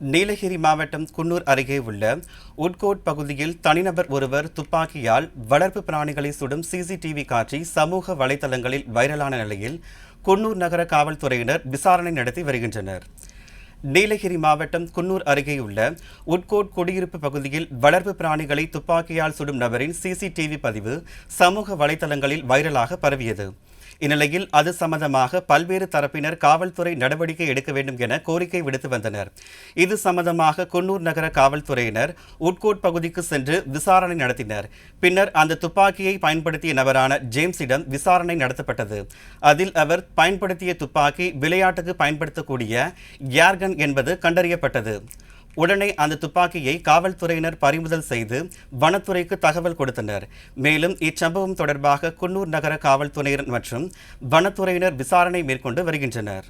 நீலகிரி மாவட்டம் குன்னூர் அருகே உள்ள உட்கோட் பகுதியில் தனிநபர் ஒருவர் துப்பாக்கியால் வளர்ப்பு பிராணிகளை சுடும் சிசிடிவி காட்சி சமூக வலைதளங்களில் வைரலான நிலையில் குன்னூர் நகர காவல்துறையினர் விசாரணை நடத்தி வருகின்றனர். நீலகிரி மாவட்டம் குன்னூர் அருகேயுள்ள உட்கோட் குடியிருப்பு பகுதியில் வளர்ப்பு பிராணிகளை துப்பாக்கியால் சுடும் நபரின் சிசிடிவி பதிவு சமூக வலைதளங்களில் வைரலாக பரவியது. இந்நிலையில் அது சம்பந்தமாக பல்வேறு தரப்பினர் காவல்துறை நடவடிக்கை எடுக்க வேண்டும் என கோரிக்கை விடுத்து வந்தனர். இது சம்பந்தமாக குன்னூர் நகர காவல்துறையினர் உட்கோட் பகுதிக்கு சென்று விசாரணை நடத்தினர். பின்னர் அந்த துப்பாக்கியை பயன்படுத்திய நபரான ஜேம்ஸிடம் விசாரணை நடத்தப்பட்டது. அதில் அவர் பயன்படுத்திய துப்பாக்கி விளையாட்டுக்கு பயன்படுத்தக்கூடிய ஏர்கன் என்பது கண்டறியப்பட்டது. உடனே அந்த துப்பாக்கியை காவல்துறையினர் பறிமுதல் செய்து வனத்துறைக்கு தகவல் கொடுத்தனர். மேலும் இச்சம்பவம் தொடர்பாக குன்னூர் நகர காவல்துறையினர் மற்றும் வனத்துறையினர் விசாரணை மேற்கொண்டு வருகின்றனர்.